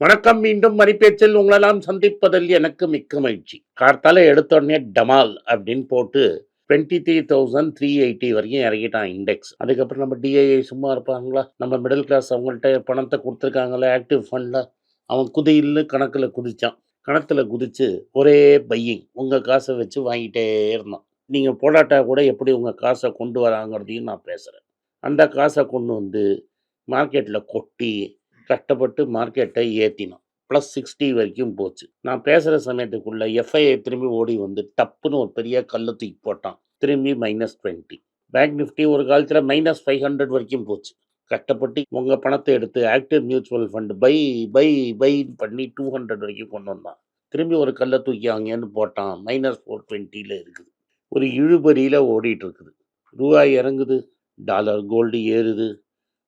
வணக்கம் மீண்டும் மணிப்பேச்சில் உங்களெல்லாம் சந்திப்பதில் எனக்கு மிக்க மகிழ்ச்சி. கார்த்தால எடுத்த உடனே டமால் அப்படின்னு போட்டு twenty three thousand three eighty வரைக்கும் இறங்கிட்டான் இண்டெக்ஸ் அதுக்கப்புறம் நம்ம டிஐஐ சும்மா இருப்பாங்களா? நம்ம மிடில் கிளாஸ் அவங்கள்ட்ட பணத்தை கொடுத்துருக்காங்களே ஆக்டிவ் ஃபண்டில் அவன் குதியில்னு கணக்கில் குதிச்சான். கணத்தில் குதித்து ஒரே பையிங் உங்கள் காசை வச்சு வாங்கிட்டே இருந்தான். நீங்கள் போடாட்டா கூட எப்படி உங்கள் காசை கொண்டு வராங்கிறதையும் நான் பேசுகிறேன் அந்த காசை கொண்டு வந்து மார்க்கெட்டில் கொட்டி கஷ்டப்பட்டு மார்க்கெட்டை ஏற்றினோம் ப்ளஸ் சிக்ஸ்டி வரைக்கும் போச்சு. நான் பேசுகிற சமயத்துக்குள்ள எஃப்ஐஐ திரும்பி ஓடி வந்து டப்புன்னு ஒரு பெரிய கல்லை தூக்கி போட்டான். திரும்பி மைனஸ் டுவெண்ட்டி பேங்க் நிஃப்டி ஒரு காலத்தில் மைனஸ் ஃபைவ் ஹண்ட்ரட் வரைக்கும் போச்சு. கஷ்டப்பட்டு உங்கள் பணத்தை எடுத்து active mutual fund buy buy buy பண்ணி டூ ஹண்ட்ரட் வரைக்கும் கொண்டு வந்தான். திரும்பி ஒரு கல்லை தூக்கி அங்கேன்னு போட்டான். மைனஸ் ஃபோர் டுவெண்ட்டியில் இருக்குது. ஒரு இழுபறியில் ஓடிட்டு இருக்குது. ரூபாய் இறங்குது. டாலர் கோல்டு ஏறுது.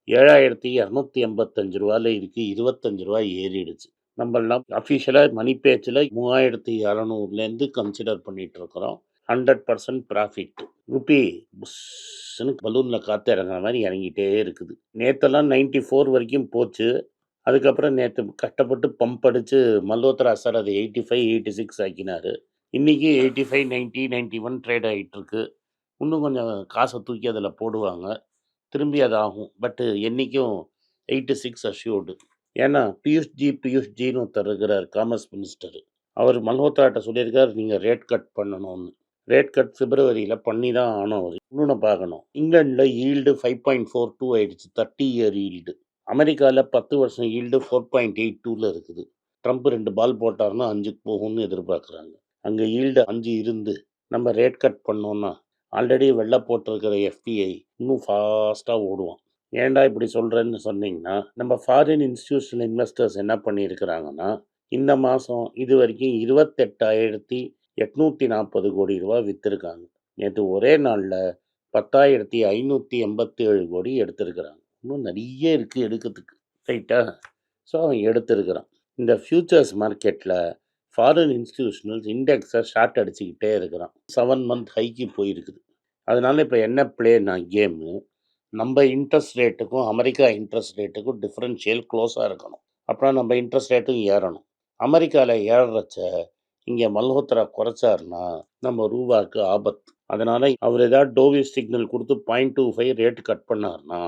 ஏழாயிரத்தி இரநூத்தி எண்பத்தஞ்சு ரூபாயில் இருக்குது இருபத்தஞ்சு ரூபா ஏறிடுச்சு. நம்மளாம் அஃபிஷியலாக மணி பேச்சில் மூவாயிரத்தி இரநூறுலேருந்து கன்சிடர் பண்ணிட்டு இருக்கிறோம் ஹண்ட்ரட் பர்சன்ட் ப்ராஃபிட் ருபி புஷ்ஷுன்னு பலூனில் காற்று இறங்குற மாதிரி இறங்கிட்டே இருக்குது. நேற்றெல்லாம் நைன்டி ஃபோர் வரைக்கும் போச்சு. அதுக்கப்புறம் நேற்று கஷ்டப்பட்டு பம்ப் அடித்து மல்ஹோத்ரா சார் அதை எயிட்டி ஃபைவ் எயிட்டி சிக்ஸ் ஆக்கினார். இன்றைக்கி eighty five ninety ninety one trade ஆகிட்டுருக்கு இன்னும் கொஞ்சம் காசை தூக்கி அதில் போடுவாங்க. திரும்பி அது ஆகும். பட்டு என்றைக்கும் எயிட்டி சிக்ஸ் அஷ்யூர்டு ஏன்னா பியூஷ்ஜி பியூஷ்ஜின்னு ஒருத்தர் இருக்கிறார் காமர்ஸ் மினிஸ்டர் அவர் மல்ஹோத்ராட்ட சொல்லியிருக்கார் நீங்கள் ரேட் கட் பண்ணணும்னு. ரேட் கட் பிப்ரவரியில் பண்ணி தான் ஆனோம் அவர். இன்னொன்று பார்க்கணும். இங்கிலாண்டில் yield five point four two ஆயிடுச்சு தேர்ட்டி இயர் ஈல்டு அமெரிக்காவில் பத்து வருஷம் ஈல்டு ஃபோர் பாயிண்ட் எயிட் டூவில் இருக்குது. ட்ரம்ப் ரெண்டு பால் போட்டார்னா அஞ்சுக்கு போகும்னு எதிர்பார்க்குறாங்க. அங்கே ஈல்டு அஞ்சு இருந்து நம்ம ரேட் கட் பண்ணோன்னா ஆல்ரெடி வெள்ளை போட்டிருக்கிற எஃபிஐ இன்னும் ஃபாஸ்ட்டாக ஓடுவான். ஏன்டா இப்படி சொல்கிறேன்னு சொன்னீங்கன்னா நம்ம ஃபாரின் இன்ஸ்டியூஷனல் இன்வெஸ்டர்ஸ் என்ன பண்ணியிருக்கிறாங்கன்னா இந்த மாதம் இது வரைக்கும் இருபத்தெட்டாயிரத்தி எட்நூற்றி நாற்பது கோடி ரூபா விற்றுருக்காங்க நேற்று ஒரே நாளில் பத்தாயிரத்தி ஐநூற்றி எண்பத்தி ஏழு கோடி எடுத்திருக்கிறாங்க. இன்னும் நிறைய இருக்குது எடுக்கிறதுக்கு. ரைட்டா ஸோ அவன் எடுத்திருக்கிறான். இந்த ஃப்யூச்சர்ஸ் மார்க்கெட்டில் ஃபாரின் இன்ஸ்டிடியூஷனல்ஸ் இண்டெக்ஸை ஷார்ட் அடிச்சுக்கிட்டே இருக்கிறான். செவன் மந்த் ஹைக்கு போயிருக்குது. அதனால இப்போ என்ன பிளேனா கேமு நம்ம இன்ட்ரெஸ்ட் ரேட்டுக்கும் அமெரிக்கா இன்ட்ரெஸ்ட் ரேட்டுக்கும் டிஃப்ரென்ஷியல் க்ளோஸாக இருக்கணும். அப்புறம் நம்ம இன்ட்ரெஸ்ட் ரேட்டும் ஏறணும். அமெரிக்காவில் ஏறுறச்ச இங்கே மல்ஹோத்ரா குறைச்சாருன்னா நம்ம ரூபாய்க்கு ஆபத்து. அதனால் அவர் ஏதாவது டோவி சிக்னல் கொடுத்து point two five rate cut பண்ணார்னா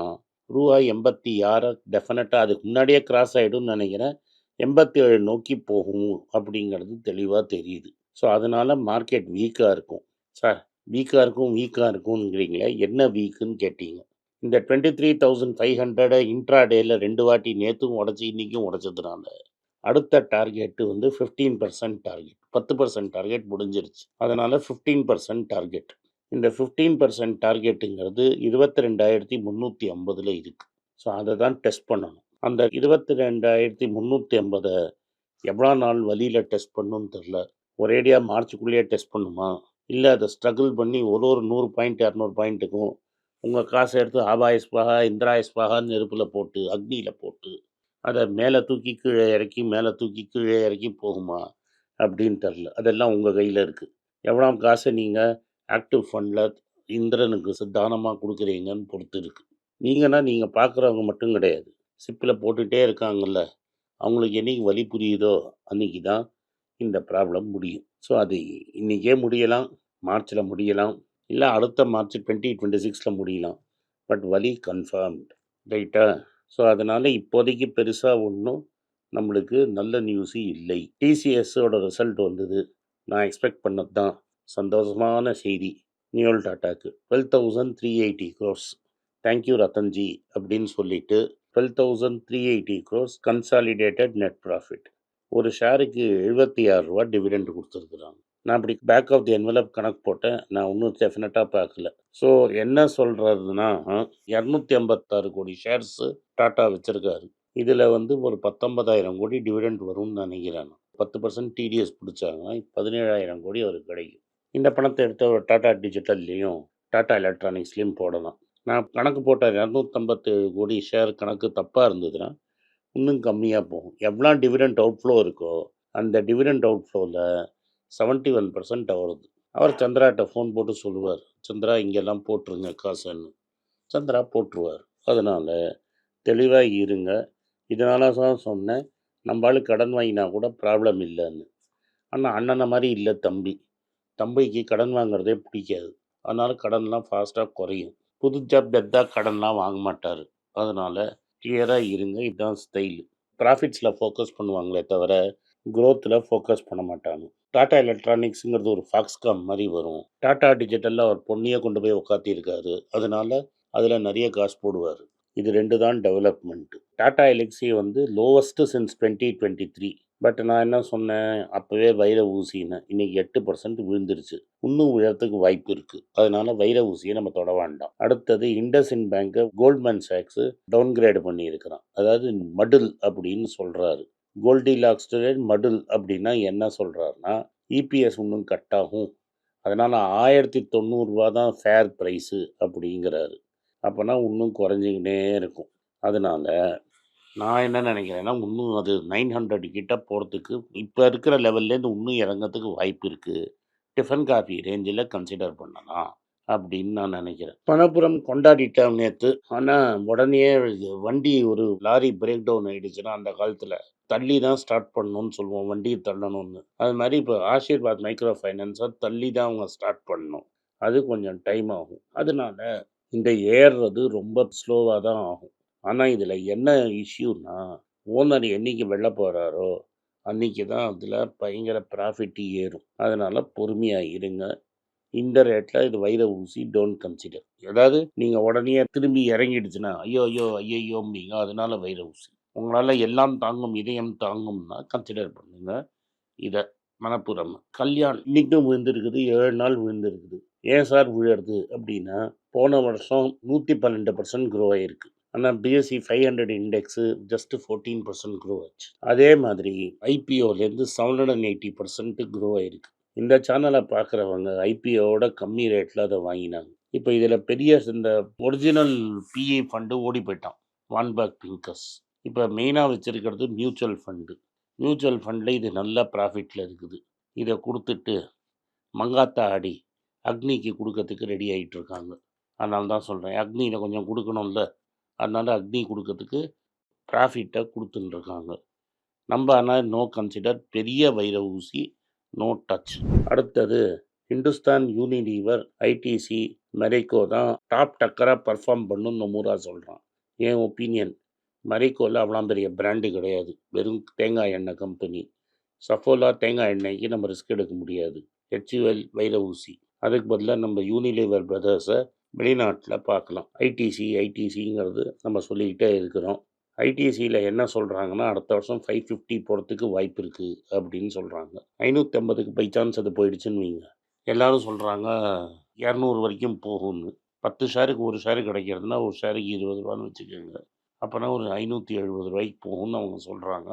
ரூபாய் எண்பத்தி ஆறு டெஃபினட்டாக அதுக்கு முன்னாடியே கிராஸ் ஆகிடும்னு நினைக்கிறேன். எண்பத்தி ஏழு நோக்கி போகும் அப்படிங்கிறது தெளிவாக தெரியுது. ஸோ அதனால் மார்க்கெட் வீக்காக இருக்கும். சார் வீக்காக இருக்கும் வீக்காக இருக்கும்ங்கிறீங்களே என்ன வீக்குன்னு கேட்டீங்க. இந்த டுவெண்ட்டி த்ரீ தௌசண்ட் ஃபைவ் ஹண்ட்ரடை இன்ட்ரா டேயில் ரெண்டு வாட்டி நேற்றும் உடச்சி இன்றைக்கும் உடச்சதுனால. அடுத்த டார்கெட்டு வந்து ஃபிஃப்டீன் பர்சன்ட் டார்கெட் பத்து பர்சன்ட் டார்கெட் முடிஞ்சிருச்சு. அதனால் ஃபிஃப்டீன் பர்சன்ட் டார்கெட் இந்த ஃபிஃப்டீன் பர்சன்ட் டார்கெட்டுங்கிறது இருபத்தி ரெண்டாயிரத்தி முந்நூற்றி ஐம்பதில் இருக்குது ஸோ அதை தான் டெஸ்ட் பண்ணணும். அந்த இருபத்தி ரெண்டாயிரத்தி முந்நூற்றி ஐம்பதை எவ்வளோ நாள் வழியில் டெஸ்ட் பண்ணணும்னு தெரில. ஒரேடியாக மார்ச்சுக்குள்ளேயே டெஸ்ட் பண்ணுமா? இல்லை அதை ஸ்ட்ரகிள் பண்ணி ஒரு ஒரு நூறு பாயிண்ட் இரநூறு பாயிண்ட்டுக்கும் உங்கள் காசை எடுத்து ஆபாயஸ்பாக இந்திராயஸ்பாக நெருப்பில் போட்டு அக்னியில் போட்டு அதை மேலே தூக்கி கீழே இறக்கி மேலே தூக்கி கீழே இறக்கி போகுமா? அப்படின்னு தெரில அதெல்லாம் உங்கள் கையில் இருக்குது எவ்வளோ காசை நீங்கள் ஆக்டிவ் ஃபண்டில் இந்திரனுக்கு தானமாக கொடுக்குறீங்கன்னு பொறுத்து இருக்குது நீங்கன்னா நீங்கள் பார்க்குறவங்க மட்டும் கிடையாது. சிப்பில் போட்டுகிட்டே இருக்காங்கல்ல. அவங்களுக்கு என்னைக்கு வலி புரியுதோ அன்றைக்கி தான் இந்த ப்ராப்ளம் முடியும். ஸோ அது இன்றைக்கே முடியலாம். மார்ச்சில் முடியலாம். இல்லை அடுத்த மார்ச் டுவெண்ட்டி டுவெண்ட்டி சிக்ஸில் முடியலாம். பட் வலி கன்ஃபார்ம்டு ரைட்டா ஸோ அதனால் இப்போதைக்கு பெருசாக ஒன்றும் நம்மளுக்கு நல்ல நியூஸு இல்லை. டிசிஎஸோட ரிசல்ட் வந்தது. நான் எக்ஸ்பெக்ட் பண்ணது தான். சந்தோஷமான செய்தி. Noel டாட்டாக்கு twelve thousand three eighty crores thank you Ratanji அப்படின்னு சொல்லிட்டு twelve thousand three eighty crores consolidated net profit ஒரு ஷேருக்கு எழுபத்தி ஆறு ரூபா டிவிடெண்ட் கொடுத்துருக்குறாங்க. நான் அப்படி பேக் ஆஃப் தி என்வலப் கணக்கு போட்டேன். நான் இன்னும் டெஃபினட்டாக பார்க்கல. ஸோ என்ன சொல்கிறதுனா இரநூத்தி ஐம்பத்தாறு கோடி ஷேர்ஸு டாட்டா வச்சுருக்காரு. இதில் வந்து ஒரு பத்தொன்பதாயிரம் கோடி டிவிடெண்ட் வரும்னு நினைக்கிறேன் பத்து பர்சன்ட் டிடிஎஸ் பிடிச்சாங்கன்னா பதினேழாயிரம் கோடி அவருக்கு கிடைக்கும். இந்த பணத்தை எடுத்து அவர் டாட்டா டிஜிட்டல்லையும் டாட்டா எலக்ட்ரானிக்ஸ்லேயும் போடலாம். நான் கணக்கு போட்ட இரநூத்தம்பத்தேழு கோடி ஷேர் கணக்கு தப்பாக இருந்ததுன்னா இன்னும் கம்மியாக போகும். எவ்வளோ டிவிடெண்ட் அவுட்ஃப்ளோ இருக்கோ அந்த டிவிடெண்ட் அவுட்ஃப்ளோவில் செவன்ட்டி ஒன் பர்சன்ட் வருது அவர் சந்திராட்ட ஃபோன் போட்டு சொல்லுவார். சந்திரா இங்கெல்லாம் போட்டுருங்க காசுன்னு. சந்திரா போட்டுருவார். அதனால் தெளிவாக இருங்க. இதனால தான் சொன்னேன் நம்மளால் கடன் வாங்கினா கூட ப்ராப்ளம் இல்லைன்னு. ஆனால் அண்ணனை மாதிரி இல்லை தம்பி. தம்பிக்கு கடன் வாங்குறதே பிடிக்காது. அதனால் கடன்லாம் ஃபாஸ்ட்டாக குறையும். புது ஜாப் எடுத்தா கடன்லாம் வாங்க மாட்டார். அதனால் கிளியராக இருங்க. இதுதான் ஸ்டைல் ப்ராஃபிட்ஸில் ஃபோக்கஸ் பண்ணுவாங்களே தவிர க்ரோத்தில் ஃபோக்கஸ் பண்ண மாட்டாங்க. டாடா எலக்ட்ரானிக்ஸுங்கிறது ஒரு ஃபாக்ஸ்காம் மாதிரி வரும். டாடா டிஜிட்டலில் அவர் பொண்ணையே கொண்டு போய் உட்காத்திருக்காரு அதனால அதில் நிறைய காசு போடுவார். இது ரெண்டு தான் டெவலப்மெண்ட் டாடா எலெக்சி வந்து lowest since twenty twenty three but நான் என்ன சொன்னேன்? அப்போவே வைர ஊசின்னு. இன்னைக்கு எட்டு பர்சன்ட் விழுந்துருச்சு. இன்னும் விழறதுக்கு வாய்ப்பு இருக்குது அதனால வைர ஊசியை நம்ம தொட வேண்டாம். அடுத்தது இண்டஸ்இன் பேங்கை கோல்ட்மேன் சாக்ஸு டவுன்கிரேட் பண்ணியிருக்கிறான். அதாவது மடில் அப்படின்னு சொல்கிறாரு கோல்டி லாக்ஸ்டர் மடில் அப்படின்னா என்ன சொல்கிறாருன்னா இபிஎஸ் இன்னும் கட் ஆகும். அதனால் ஆயிரத்தி தொண்ணூறுரூவா தான் ஃபேர் ப்ரைஸு அப்படிங்கிறாரு. அப்போனா இன்னும் குறைஞ்சிக்கிட்டே இருக்கும். அதனால் நான் என்ன நினைக்கிறேன்னா இன்னும் அது நைன் ஹண்ட்ரட் கிட்ட போகிறதுக்கு இப்போ இருக்கிற லெவல்லேருந்து இன்னும் இறங்கிறதுக்கு வாய்ப்பு இருக்குது டிஃபன் காஃபி ரேஞ்சில் கன்சிடர் பண்ணலாம் அப்படின்னு நான் நினைக்கிறேன். பணப்புறம் கொண்டாடிட்டேன் நேற்று ஆனால் உடனே வண்டி ஒரு லாரி பிரேக் டவுன் ஆகிடுச்சுன்னா அந்த காலத்தில் தள்ளி தான் ஸ்டார்ட் பண்ணணும்னு சொல்லுவோம் வண்டியை தள்ளணும்னு. அது மாதிரி இப்போ ஆசீர்வாத் மைக்ரோ ஃபைனான்ஸை தள்ளி தான் அவங்க ஸ்டார்ட் பண்ணணும். அது கொஞ்சம் டைம் ஆகும். அதனால இந்த ஏறுறது ரொம்ப ஸ்லோவாக தான் ஆகும். ஆனால் இதில் என்ன இஷ்யூனா ஓனர் என்னைக்கு வெளில போகிறாரோ அன்றைக்கி தான் அதில் பயங்கர ப்ராஃபிட்டி ஏறும். அதனால் பொறுமையாக இருங்க. இந்த ரேட்டில் இது வைர ஊசி டோன்ட் கன்சிடர் அதாவது நீங்கள் உடனே திரும்பி இறங்கிடுச்சுன்னா ஐயோ ஐயோ ஐயோம்பிங்க அதனால வைர ஊசி. உங்களால் எல்லாம் தாங்கும் இதயம் தாங்கும்னா கன்சிடர் பண்ணுங்க. இதை மனப்புறம் கல்யாண் இன்னைக்கும் விழுந்திருக்குது ஏழு நாள் விழுந்திருக்குது. ஏன் சார் விழுறது அப்படின்னா போன வருஷம் நூற்றி பன்னெண்டு பர்சன்ட் க்ரோ ஆயிருக்கு. ஆனால் BSE five hundred index just fourteen percent grow ஆச்சு. அதே மாதிரி ஐபிஓலேருந்து seven hundred and eighty percent grow ஆயிருக்கு. இந்த சேனலை பார்க்குறவங்க ஐபிஓட கம்மி ரேட்டில் அதை வாங்கினாங்க. இப்போ இதில் பெரிய இந்த ஒரிஜினல் பிஏ ஃபண்டு ஓடி போயிட்டான். வான்பேக் பிங்கஸ் இப்போ மெயினாக வச்சுருக்கிறது மியூச்சுவல் ஃபண்டு. மியூச்சுவல் ஃபண்டில் இது நல்ல ப்ராஃபிட்டில் இருக்குது. இதை கொடுத்துட்டு மங்காத்தா ஆடி அக்னிக்கு கொடுக்கறதுக்கு ரெடி ஆகிட்டுருக்காங்க அதனால தான் சொல்கிறேன் அக்னியில் கொஞ்சம் கொடுக்கணும்ல. அதனால் அக்னி கொடுக்கறதுக்கு ப்ராஃபிட்டை கொடுத்துட்டுருக்காங்க நம்ம ஆனால் நோ கன்சிடர் பெரிய வைர ஊசி நோ டச். அடுத்தது ஹிந்துஸ்தான் யூனிலீவர் ஐடிசி மெரிக்கோ தான் டாப் டக்கராக பர்ஃபார்ம் பண்ணுன்னு நொமுரா சொல்கிறான் என் ஒப்பீனியன். மரிக்கோவில் அவ்வளோ பெரிய பிராண்டு கிடையாது. வெறும் தேங்காய் எண்ணெய் கம்பெனி சஃபோலா தேங்காய் எண்ணெய்க்கு நம்ம ரிஸ்க் எடுக்க முடியாது. ஹெச்யூஎல் வைர ஊசி. அதுக்கு பதிலாக நம்ம யூனிலிவர் பிரதர்ஸை வெளிநாட்டில் பார்க்கலாம். ஐடிசி ஐடிசிங்கிறது நம்ம சொல்லிக்கிட்டே இருக்கிறோம். ஐடிசியில் என்ன சொல்கிறாங்கன்னா அடுத்த வருஷம் ஃபைவ் ஃபிஃப்டி போகிறதுக்கு வாய்ப்பு இருக்குது அப்படின்னு சொல்கிறாங்க ஐநூற்றம்பதுக்கு பை சான்ஸ் அது போயிடுச்சுன்னு வைங்க. எல்லோரும் சொல்கிறாங்க இரநூறு வரைக்கும் போகும்னு. பத்து ஷேருக்கு ஒரு ஷேரு கிடைக்கிறதுனா ஒரு ஷேருக்கு இருபது ரூபான்னு வச்சுக்கோங்க. அப்போனா ஒரு ஐநூற்றி எழுபது ரூபாய்க்கு போகும்னு அவங்க சொல்கிறாங்க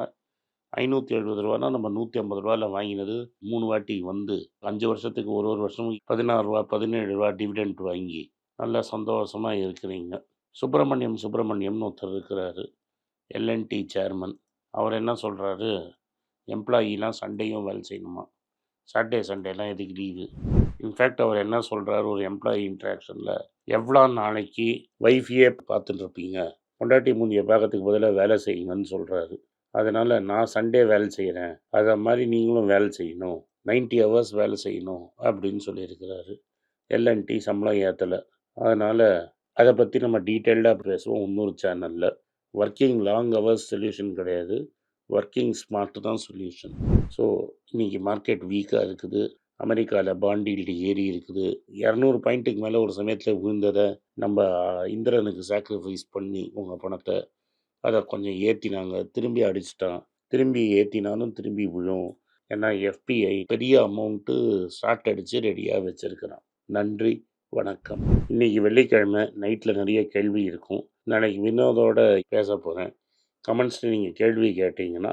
ஐநூற்றி எழுபது ரூபானா நம்ம நூற்றி ஐம்பது ரூபாயில் வாங்கினது மூணு வாட்டி வந்து அஞ்சு வருஷத்துக்கு ஒரு ஒரு வருஷம் பதினாறு ரூபா பதினேழு ரூபா டிவிடெண்ட் வாங்கி நல்லா சந்தோஷமாக இருக்கிறீங்க. சுப்பிரமணியம் சுப்பிரமணியம்னு ஒருத்தர் இருக்கிறாரு எல்என்டி சேர்மன் அவர் என்ன சொல்கிறாரு எம்ப்ளாயிலாம் சண்டேயும் வேலை செய்யணுமா? சாட்டர்டே சண்டேலாம் எதுக்கு லீவு இன்ஃபேக்ட் அவர் என்ன சொல்கிறாரு ஒரு எம்ப்ளாயி இன்ட்ராக்ஷனில் எவ்வளோ நாளைக்கு வைஃபையே பார்த்துட்டு இருப்பீங்க? பொண்டாட்டி மூஞ்சியை பார்க்கறதுக்கு பதிலாக வேலை செய்யுங்கன்னு சொல்கிறாரு அதனால் நான் சண்டே வேலை செய்கிறேன் அதை மாதிரி நீங்களும் வேலை செய்யணும். 90 ஹவர்ஸ் வேலை செய்யணும் அப்படின்னு சொல்லியிருக்கிறாரு. எல்என்டி சம்பளம் ஏற்றலை அதனால் அதை பற்றி நம்ம டீட்டெயில்டாக பேசுவோம் இன்னொரு சேனலில் ஒர்க்கிங் லாங் ஹவர்ஸ் சொல்யூஷன் கிடையாது. ஒர்க்கிங் ஸ்மார்ட் தான் சொல்யூஷன் ஸோ இன்றைக்கி மார்க்கெட் வீக்காக இருக்குது. அமெரிக்காவில் பாண்டீல்டு ஏறி இருக்குது. இரநூறு பாயிண்ட்டுக்கு மேலே ஒரு சமயத்தில் விழுந்ததை நம்ம இந்திரனுக்கு சாக்ரிஃபைஸ் பண்ணி உங்கள் பணத்தை அதை கொஞ்சம் ஏற்றினாங்க திரும்பி அடிச்சிட்டான். திரும்பி ஏற்றினாலும் திரும்பி விழும். ஏன்னா எஃபிஐ பெரிய அமௌண்ட்டு ஸ்டார்ட் அடித்து ரெடியாக வச்சுருக்கிறான். நன்றி வணக்கம். இன்றைக்கி வெள்ளிக்கிழமை நைட்டில் நிறைய கேள்வி இருக்கும். நாளைக்கு வினோதோட பேச போகிறேன் கமெண்ட்ஸில் நீங்கள் கேள்வி கேட்டிங்கன்னா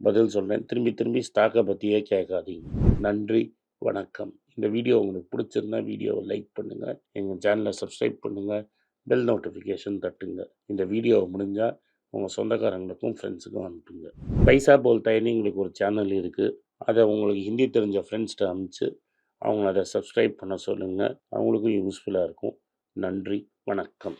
பதில் சொல்கிறேன் திரும்பி திரும்பி ஸ்டாக்கை பற்றியே கேட்காதீங்க. நன்றி வணக்கம். இந்த வீடியோ உங்களுக்கு பிடிச்சிருந்தா வீடியோவை லைக் பண்ணுங்கள் எங்கள் சேனலை சப்ஸ்கிரைப் பண்ணுங்கள் பெல் நோட்டிஃபிகேஷன் தட்டுங்க. இந்த வீடியோ முடிஞ்சால் உங்கள் சொந்தக்காரங்களுக்கும் ஃப்ரெண்ட்ஸுக்கும் அனுப்புங்க. பைசா போல்டாயின்னு எங்களுக்கு ஒரு சேனல் இருக்குது அதை உங்களுக்கு ஹிந்தி தெரிஞ்ச ஃப்ரெண்ட்ஸ்கிட்ட அனுப்பிச்சு அவங்கள அதை சப்ஸ்கிரைப் பண்ண சொல்லுங்கள் அவங்களுக்கும் யூஸ்ஃபுல்லாக இருக்கும். நன்றி. வணக்கம்.